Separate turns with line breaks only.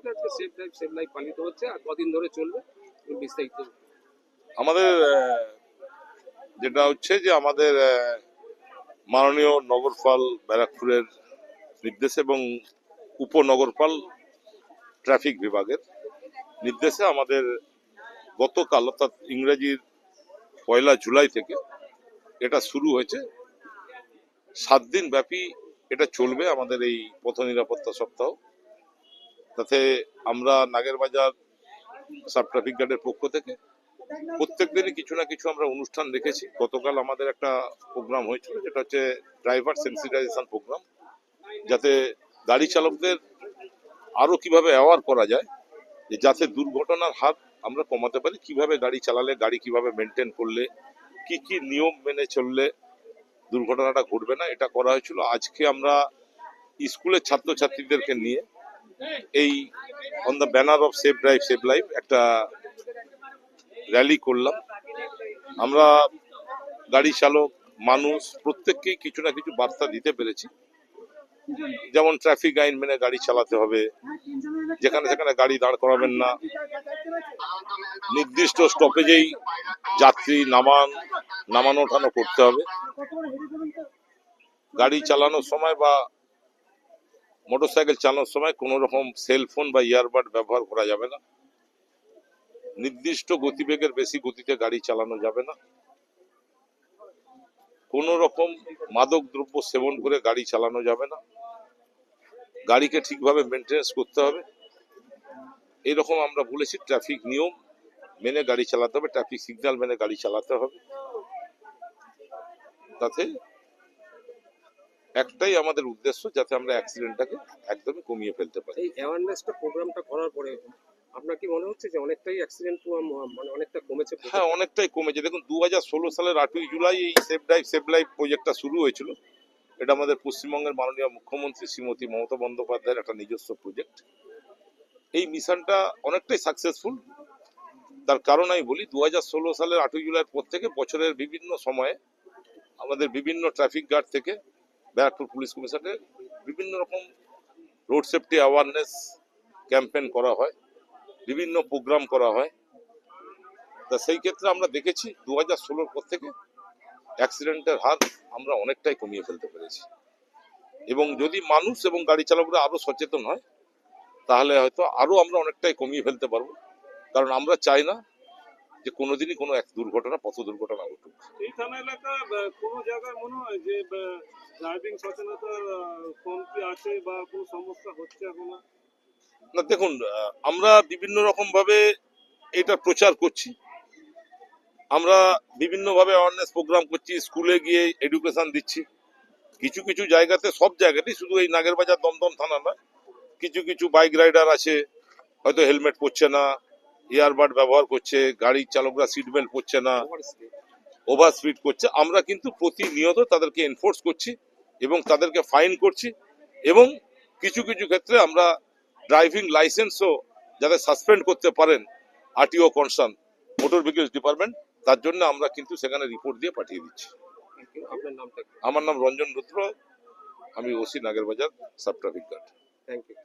থেকে আজকে safe life save life পালিত হচ্ছে আর কদিন ধরে চলবে বিস্তারিত
আমাদের যেটা হচ্ছে যে আমাদের মাননীয় নগরপাল ব্যারাকপুরের নির্দেশে এবং উপনগরপাল ট্রাফিক বিভাগের নির্দেশে আমাদের গতকাল, অর্থাৎ ইংরেজির পয়লা জুলাই থেকে এটা শুরু হয়েছে। সাত দিন ব্যাপী এটা চলবে আমাদের এই পথ নিরাপত্তা সপ্তাহ। তাতে আমরা নাগেরবাজার সাব ট্রাফিক গার্ডের পক্ষ থেকে প্রত্যেক দিনই কিছু না কিছু আমরা অনুষ্ঠান রেখেছি গতকাল আমাদের একটা প্রোগ্রাম হয়েছিল, যেটা হচ্ছে ড্রাইভার সেন্সিটাইজেশন প্রোগ্রাম, যাতে গাড়ি চালকদের আরও কীভাবে অ্যাওয়ার করা যায়, যে যাতে দুর্ঘটনার হার আমরা কমাতে পারি, কীভাবে গাড়ি চালালে, গাড়ি কীভাবে মেনটেন করলে, কি কি নিয়ম মেনে চললে দুর্ঘটনাটা ঘটবে না, এটা করা হয়েছিল। আজকে আমরা স্কুলের ছাত্রছাত্রীদেরকে নিয়ে এই on the banner of safe drive save life একটা র্যালি করলাম। আমরা গাড়ি চালক, মানুষ, প্রত্যেককেই কিছু না কিছু বার্তা দিতে পেরেছি। যেমন ট্রাফিক আইন মেনে গাড়ি চালাতে হবে, যেখানে সেখানে গাড়ি দাঁড় করাবেন না। নির্দিষ্ট স্টপেজেই যাত্রী নামান নামানো ওঠানো করতে হবে। গাড়ি চালানোর সময় বা মোটরসাইকেল চালানোর সময় কোনো রকম সেলফোন বা ইয়ারবাড ব্যবহার করা যাবে না। নির্দিষ্ট গতিবেগের বেশি গতিতে গাড়ি চালানো যাবে না। কোন রকম মাদক দ্রব্য সেবন করে গাড়ি চালানো যাবে না। গাড়িকে ঠিকভাবে মেনটেন্স করতে হবে। এরকম আমরা বলেছি ট্রাফিক নিয়ম মেনে গাড়ি চালাতে হবে ট্রাফিক সিগন্যাল মেনে গাড়ি চালাতে হবে। তাতে একটাই আমাদের উদ্দেশ্য যাতে আমরা অ্যাক্সিডেন্টটাকে একদমই কমিয়ে ফেলতে পারি।
এই অ্যাওয়ারনেসটা প্রোগ্রামটা করার পরে আপনার কি মনে হচ্ছে যে অনেকটাই অ্যাক্সিডেন্ট মানে অনেকটা কমেছে?
হ্যাঁ অনেকটাই কমেছে। দেখুন দু হাজার ষোলো সালের আটই জুলাই এই সেভ ড্রাইভ সেভ লাইফ প্রজেক্টটা শুরু হয়েছিল। এটা আমাদের পশ্চিমবঙ্গের মাননীয় মুখ্যমন্ত্রী শ্রীমতী মমতা বন্দ্যোপাধ্যায়ের একটা নিজস্ব প্রজেক্ট এই মিশনটা অনেকটাই সাকসেসফুল তার কারণ আমি বলি দু হাজার ষোলো সালের আটই জুলাইয়ের পর থেকে বছরের বিভিন্ন সময়ে আমাদের বিভিন্ন ট্রাফিক গার্ড থেকে ব্যারাকপুর পুলিশ কমিশনের বিভিন্ন রকম রোড সেফটি অ্যাওয়ারনেস ক্যাম্পেইন করা হয়, বিভিন্ন প্রোগ্রাম করা হয়। তা সেই ক্ষেত্রে আমরা দেখেছি দু হাজার ষোলোর পর থেকে অ্যাক্সিডেন্টের হার আমরা অনেকটাই কমিয়ে ফেলতে পেরেছি। এবং যদি মানুষ এবং গাড়ি চালকরা আরও সচেতন হয়, তাহলে হয়তো আরও আমরা অনেকটাই কমিয়ে ফেলতে পারব। কারণ আমরা চাই না যে কোনোদিনই কোনো এক দুর্ঘটনা পথ দুর্ঘটনা ঘটুক।
এই থানা এলাকা কোনো জায়গায় মনে হয় যে ড্রাইভিং সচেতনতা আহ, কমতি আছে বা কোনো সমস্যা হচ্ছে এখনও?
না দেখুন আমরা বিভিন্ন রকম ভাবে এটা প্রচার করছি। আমরা বিভিন্ন ভাবে অ্যাওয়ারনেস প্রোগ্রাম করছি স্কুলে গিয়ে এডুকেশন দিচ্ছি। কিছু কিছু জায়গাতে সব জায়গাতেই শুধু এই নাগেরবাজার দমদম থানা নয় কিছু কিছু বাইক রাইডার আছে হয়তো হেলমেট পরছে না ইয়ারবাড ব্যবহার করছে গাড়ির চালকরা সিট বেল্ট পরছে না ওভার স্পিড করছে। আমরা কিন্তু প্রতিনিয়ত তাদেরকে এনফোর্স করছি এবং তাদেরকে ফাইন করছি এবং কিছু কিছু ক্ষেত্রে আমরা ড্রাইভিং লাইসেন্সও যাতে সাসপেন্ড করতে পারেন RTO concern motor vehicles department তার জন্য আমরা কিন্তু সেখানে রিপোর্ট দিয়ে পাঠিয়ে দিচ্ছি। আমার নাম রঞ্জন রুদ্র আমি OC Nagerbazar sub traffic guard
thank you